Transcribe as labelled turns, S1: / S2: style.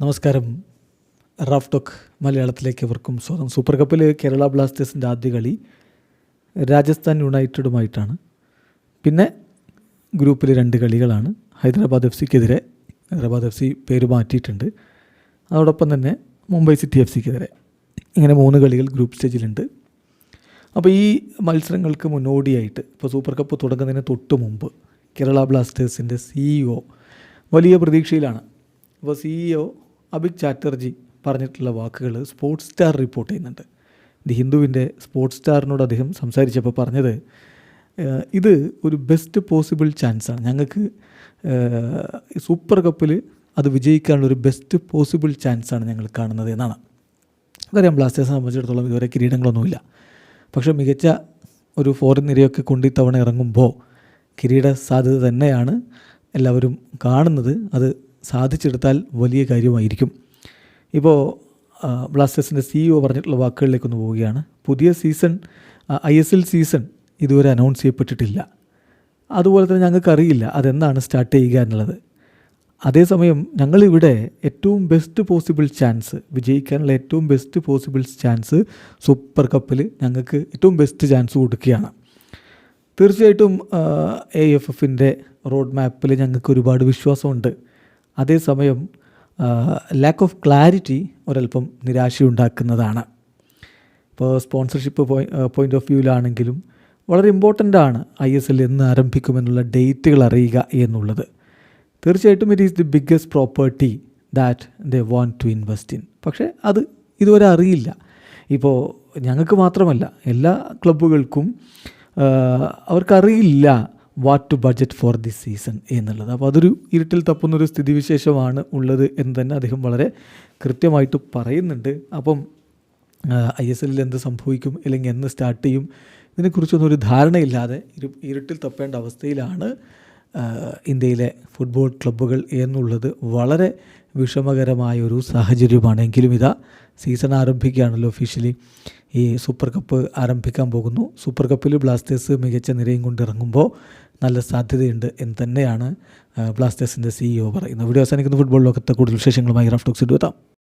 S1: നമസ്കാരം. Raf talk മലയാളത്തിലേക്ക് അവർക്കും സ്വാഗതം. സൂപ്പർ കപ്പിൽ കേരള ബ്ലാസ്റ്റേഴ്സിന്റെ ആദ്യ കളി രാജസ്ഥാൻ യുണൈറ്റഡുമായിട്ടാണ്. പിന്നെ ഗ്രൂപ്പിൽ രണ്ട് കളികളാണ്. ഹൈദരാബാദ് എഫ് സിക്കെതിരെ ഹൈദരാബാദ് എഫ് സി പേര് മാറ്റിയിട്ടുണ്ട്. അതോടൊപ്പം തന്നെ മുംബൈ സിറ്റി എഫ് സിക്കെതിരെ. ഇങ്ങനെ മൂന്ന് കളികൾ ഗ്രൂപ്പ് സ്റ്റേജിലുണ്ട് അപ്പോൾ ഈ മത്സരങ്ങൾക്ക് മുന്നോടിയായിട്ട് ഇപ്പോൾ സൂപ്പർ കപ്പ് തുടങ്ങുന്നതിന് തൊട്ട് മുമ്പ് കേരള ബ്ലാസ്റ്റേഴ്സിന്റെ സിഇഒ വലിയ പ്രതീക്ഷയിലാണ്. അപ്പോൾ സിഇഒ അഭിക് ചാറ്റർജി പറഞ്ഞിട്ടുള്ള വാക്കുകൾ സ്പോർട്സ് സ്റ്റാർ റിപ്പോർട്ട് ചെയ്യുന്നുണ്ട്. ദി ഹിന്ദുവിന്റെ സ്പോർട്സ് സ്റ്റാറിനോട് അദ്ദേഹം സംസാരിച്ചപ്പോൾ പറഞ്ഞത് ഇത് ഒരു ബെസ്റ്റ് പോസിബിൾ ചാൻസാണ് ഞങ്ങൾക്ക് സൂപ്പർ കപ്പിൽ അത് വിജയിക്കാനുള്ള ഒരു ബെസ്റ്റ് പോസിബിൾ ചാൻസാണ് ഞങ്ങൾ കാണുന്നത് എന്നാണ്. നമുക്കറിയാം ബ്ലാസ്റ്റേഴ്സിനെ സംബന്ധിച്ചിടത്തോളം ഇതുവരെ കിരീടങ്ങളൊന്നുമില്ല. പക്ഷേ മികച്ച ഒരു ഫോറിൻ നിരയൊക്കെ കൊണ്ട് ഇത്തവണ ഇറങ്ങുമ്പോൾ കിരീട സാധ്യത തന്നെയാണ് എല്ലാവരും കാണുന്നത്. അത് സാധിച്ചെടുത്താൽ വലിയ കാര്യമായിരിക്കും. ഇപ്പോൾ ബ്ലാസ്റ്റേഴ്സിന്റെ സിഇഒ പറഞ്ഞിട്ടുള്ള വാക്കുകളിലേക്കൊന്ന് പോവുകയാണ്. പുതിയ season I S L season ഇതുവരെ അനൗൺസ് ചെയ്യപ്പെട്ടിട്ടില്ല. അതുപോലെ തന്നെ ഞങ്ങൾക്ക് അറിയില്ല അതെന്താണ് സ്റ്റാർട്ട് ചെയ്യുക എന്നുള്ളത്. അതേസമയം ഞങ്ങളിവിടെ ഏറ്റവും ബെസ്റ്റ് പോസിബിൾ ചാൻസ് വിജയിക്കാനുള്ള ഏറ്റവും ബെസ്റ്റ് പോസിബിൾ ചാൻസ് സൂപ്പർ കപ്പിൽ ഞങ്ങൾക്ക് ഏറ്റവും ബെസ്റ്റ് ചാൻസ് കൊടുക്കുകയാണ്. തീർച്ചയായിട്ടും എ എഫ് എഫിന്റെ റോഡ് മാപ്പിൽ ഞങ്ങൾക്ക് ഒരുപാട് വിശ്വാസമുണ്ട്. അതേസമയം ലാക്ക് ഓഫ് ക്ലാരിറ്റി ഒരല്പം നിരാശയുണ്ടാക്കുന്നതാണ്. ഇപ്പോൾ സ്പോൺസർഷിപ്പ് പോയിന്റ് ഓഫ് വ്യൂവിലാണെങ്കിലും വളരെ ഇമ്പോർട്ടന്റ് ആണ് ഐ എസ് എൽ എന്ന് ആരംഭിക്കുമെന്നുള്ള ഡേറ്റുകൾ അറിയുക എന്നുള്ളത്. തീർച്ചയായിട്ടും it is the biggest property that they want to invest in പക്ഷേ അത് ഇതുവരെ അറിയില്ല. ഇപ്പോൾ ഞങ്ങൾക്ക് മാത്രമല്ല എല്ലാ ക്ലബ്ബുകൾക്കും അവർക്കറിയില്ല what to budget for this season എന്നുള്ളത്. അപ്പോൾ അതൊരു ഇരുട്ടിൽ തപ്പുന്നൊരു സ്ഥിതിവിശേഷമാണ് ഉള്ളത് എന്ന് തന്നെ അദ്ദേഹം വളരെ കൃത്യമായിട്ട് പറയുന്നുണ്ട്. അപ്പം ഐ എസ് എല്ലിൽ എന്ത് സംഭവിക്കും അല്ലെങ്കിൽ എന്ന് സ്റ്റാർട്ട് ചെയ്യും ഇതിനെക്കുറിച്ചൊന്നും ഒരു ധാരണയില്ലാതെ ഇരു ഇരുട്ടിൽ തപ്പേണ്ട അവസ്ഥയിലാണ് ഇന്ത്യയിലെ ഫുട്ബോൾ ക്ലബ്ബുകൾ എന്നുള്ളത് വളരെ വിഷമകരമായ ഒരു സാഹചര്യമാണ് എങ്കിലും ഇതാ സീസൺ ആരംഭിക്കുകയാണല്ലോ ഒഫീഷ്യലി ഈ സൂപ്പർ കപ്പ് ആരംഭിക്കാൻ പോകുന്നു. സൂപ്പർ കപ്പിൽ ബ്ലാസ്റ്റേഴ്സ് മികച്ച നിരയും കൊണ്ട് ഇറങ്ങുമ്പോൾ നല്ല സാധ്യതയുണ്ട് എന്ന് തന്നെയാണ് ബ്ലാസ്റ്റേഴ്സിന്റെ സിഇഒ പറയുന്നത്. വീഡിയോ അവസാനിക്കുന്ന ഫുട്ബോൾ ലോകത്തെ കൂടുതൽ വിശേഷങ്ങളുമായി റഫ് ടോക്സ് എത്താം